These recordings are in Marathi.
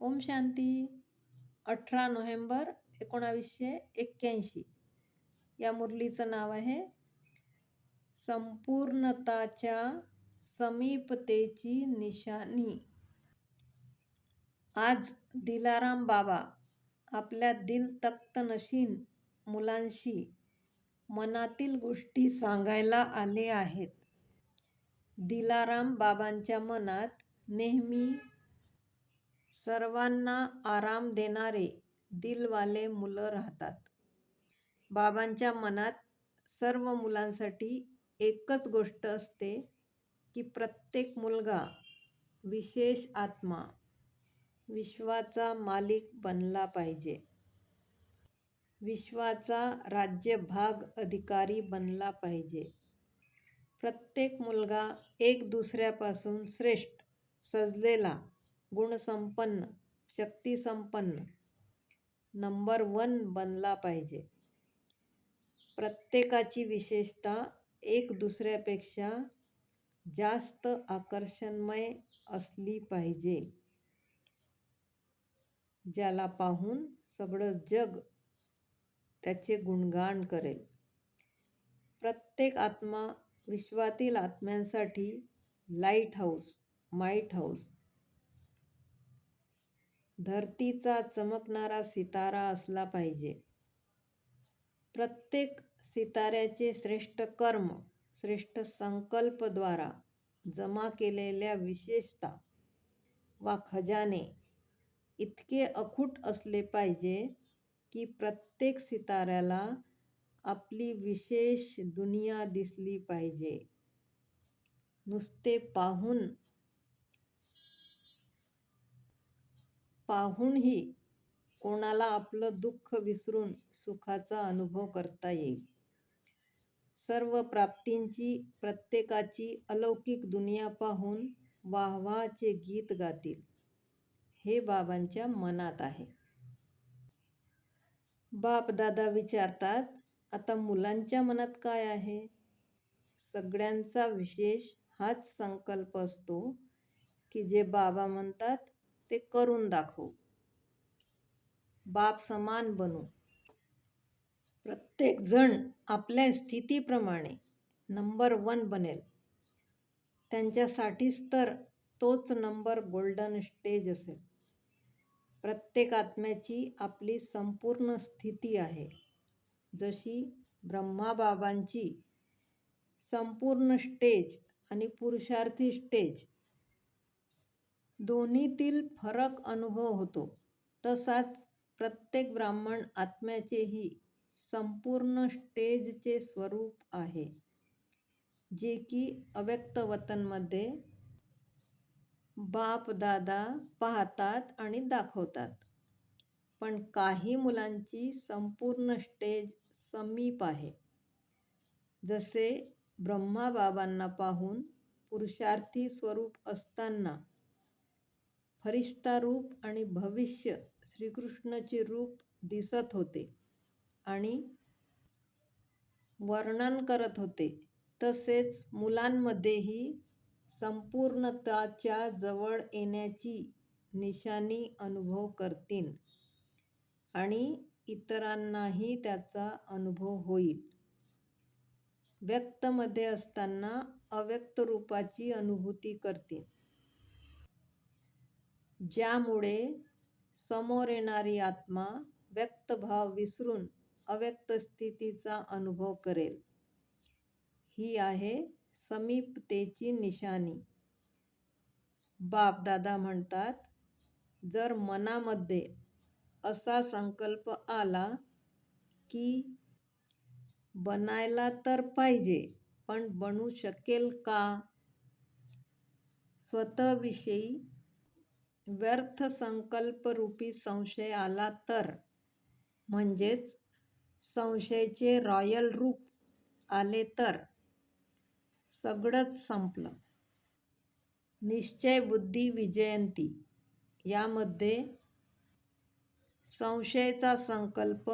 ओम शांती अठरा नोव्हेंबर एकोणावीसशे एक्क्याऐंशी. या मुरलीचं नाव आहे संपूर्णताच्या समीपतेची निशाणी. आज दिलाराम बाबा आपल्या दिल तख्त नशीन मुलांशी मनातील गोष्टी सांगायला आले आहेत. दिलाराम बाबांच्या मनात नेहमी सर्वांना आराम देणारे दिलवाले मुलं राहतात. बाबांच्या मनात सर्व मुलांसाठी एकच गोष्ट असते की प्रत्येक मुलगा विशेष आत्मा विश्वाचा मालिक बनला पाहिजे. विश्वाचा राज्यभाग अधिकारी बनला पाहिजे. प्रत्येक मुलगा एक दुसऱ्यापासून श्रेष्ठ सजलेला गुणसंपन्न शक्तिसंपन्न नंबर वन बनला पाहिजे. प्रत्येकाची विशेषता एक दुसऱ्यापेक्षा जास्त आकर्षणमय असली पाहिजे. ज्याला पाहून सगळं जग त्याचे गुणगान करेल. प्रत्येक आत्मा विश्वातील आत्म्यांसाठी लाइट हाऊस माईट हाऊस धरतीचा चमकणारा सितारा असला पाहिजे. प्रत्येक सिताऱ्याचे श्रेष्ठ कर्म श्रेष्ठ संकल्पद्वारा जमा केलेल्या विशेषता वा खजाने इतके अखूट असले पाहिजे की प्रत्येक सिताऱ्याला आपली विशेष दुनिया दिसली पाहिजे. नुसते पाहून पाहूनही कोणाला आपलं दुःख विसरून सुखाचा अनुभव करता येईल. सर्व प्राप्तींची प्रत्येकाची अलौकिक दुनिया पाहून वाहवाचे गीत गातील. हे बाबांच्या मनात आहे. बाप दादा विचारतात आता मुलांच्या मनात काय आहे? सगळ्यांचा विशेष हाच संकल्प असतो की जे बाबा म्हणतात ते करून दाखवू. बाप समान बनू. प्रत्येक जण आपल्या स्थितीप्रमाणे नंबर वन बनेल. त्यांच्यासाठीच तर तोच नंबर गोल्डन स्टेज असेल. प्रत्येक आत्म्याची आपली संपूर्ण स्थिती आहे. जशी ब्रह्माबाबांची संपूर्ण स्टेज आणि पुरुषार्थी स्टेज दोन्हीतील फरक अनुभव होतो. तसाच प्रत्येक ब्राह्मण आत्म्याचेही संपूर्ण स्टेजचे स्वरूप आहे. जे की अव्यक्त वतनमध्ये बाप दादा पाहतात आणि दाखवतात. पण काही मुलांची संपूर्ण स्टेज समीप आहे. जसे ब्रह्माबाबांना पाहून पुरुषार्थी स्वरूप असताना फरिश्ता रूप आणि भविष्य श्रीकृष्णाचे रूप दिसत होते आणि वर्णन करत होते. तसेच मुलांमध्येही संपूर्णताच्या जवळ येण्याची निशाणी अनुभव करतील आणि इतरांनाही त्याचा अनुभव होईल. व्यक्तमध्ये असताना अव्यक्त रूपाची अनुभूती करतील. ज्यामुळे समोर येणारी आत्मा व्यक्त भाव विसरून अव्यक्त स्थितीचा अनुभव करेल. ही आहे समीपतेची निशाणी. बापदादा म्हणतात जर मनामध्ये असा संकल्प आला की बनायला तर पाहिजे पण बनू शकेल का? स्वतःविषयी व्यर्थ संकल्परूपी संशय आला तर. म्हणजेच संशयाचे रॉयल रूप आले तर. सगळंच संपलं. निश्चय बुद्धी विजयंती यामध्ये संशयाचा संकल्प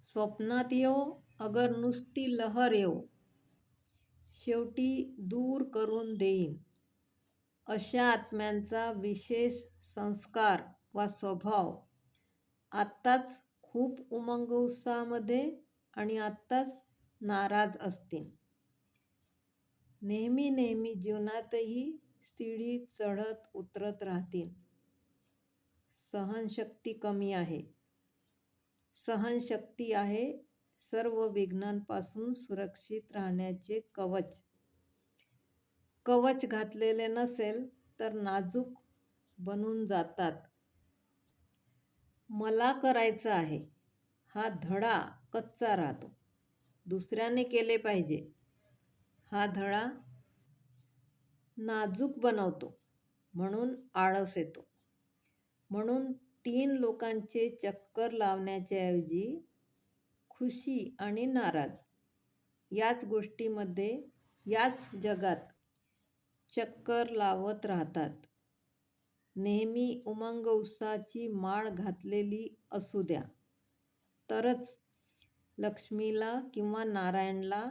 स्वप्नात येऊ अगर नुसती लहर येऊ शेवटी दूर करून देईन. अशा आत्म्यांचा विशेष संस्कार वा स्वभाव आत्ताच खूप उमंग उत्साहामध्ये आणि आत्ताच नाराज असतील. नेहमी नेहमी जीवनातही सीडी चढत उतरत राहतील. सहनशक्ती कमी आहे. सहनशक्ती आहे सर्व विघ्नांपासून सुरक्षित राहण्याचे कवच. कवच घातलेले नसेल तर नाजूक बनून जातात. मला करायचं आहे. हा धडा कच्चा राहतो. दुसऱ्याने केले पाहिजे. हा धडा नाजूक बनवतो. म्हणून आळस येतो. म्हणून तीन लोकांचे चक्कर लावण्याच्या ऐवजी खुशी आणि नाराज. याच गोष्टीमध्ये याच जगात चक्कर लावत राहतात. नेहमी उमंग उत्साहाची माळ घातलेली असू द्या. तरच लक्ष्मीला किंवा नारायणला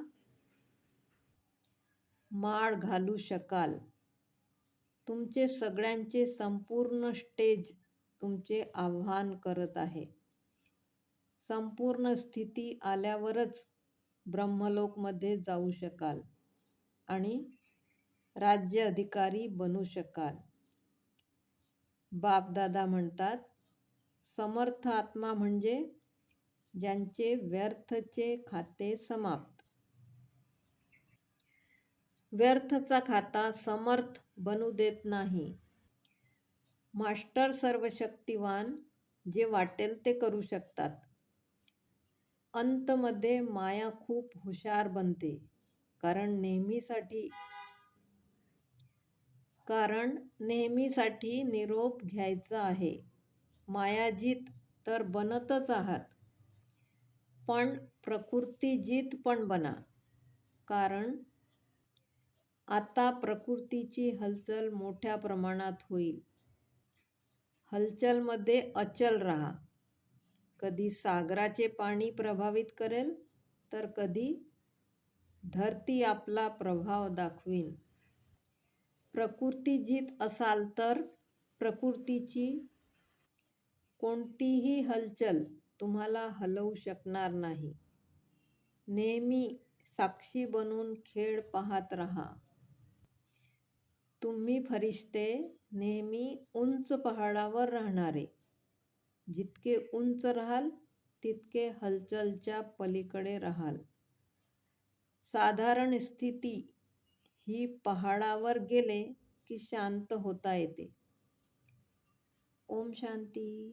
माळ घालू शकाल. तुमचे सगळ्यांचे संपूर्ण स्टेज तुमचे आव्हान करत आहे. संपूर्ण स्थिती आल्यावरच ब्रह्मलोकमध्ये जाऊ शकाल. आणि राज्य अधिकारी बनू शकाल. बापदादा म्हणतात समर्थ आत्मा म्हणजे ज्यांचे व्यर्थचे खाते समाप्त. व्यर्थचा खाता समर्थ बनू देत नाही. मास्टर सर्वशक्तिवान जे वाटेल ते करू शकतात. अंतमध्ये माया खूप हुशार बनते कारण नेहमीसाठी कारण नेहमीसाठी निरोप घ्यायचा आहे. मायाजीत तर बनतच आहात. पण प्रकृतीजीत पण बना. कारण आता प्रकृतीची हलचल मोठ्या प्रमाणात होईल. हलचलमध्ये अचल राहा. कधी सागराचे पाणी प्रभावित करेल तर कधी धरती आपला प्रभाव दाखवील प्रकृतीजीत असाल तर प्रकृतीची कोणतीही हलचल तुम्हाला हलवू शकणार नाही. नेहमी साक्षी बनून खेळ पाहत राहा. तुम्ही फरिश्ते नेहमी उंच पहाडावर राहणारे. जितके उंच राहाल तितके हलचलच्या पलीकडे राहाल. साधारण स्थिती ही पहाडावर गेले की शांत होता येते. ओम शांती.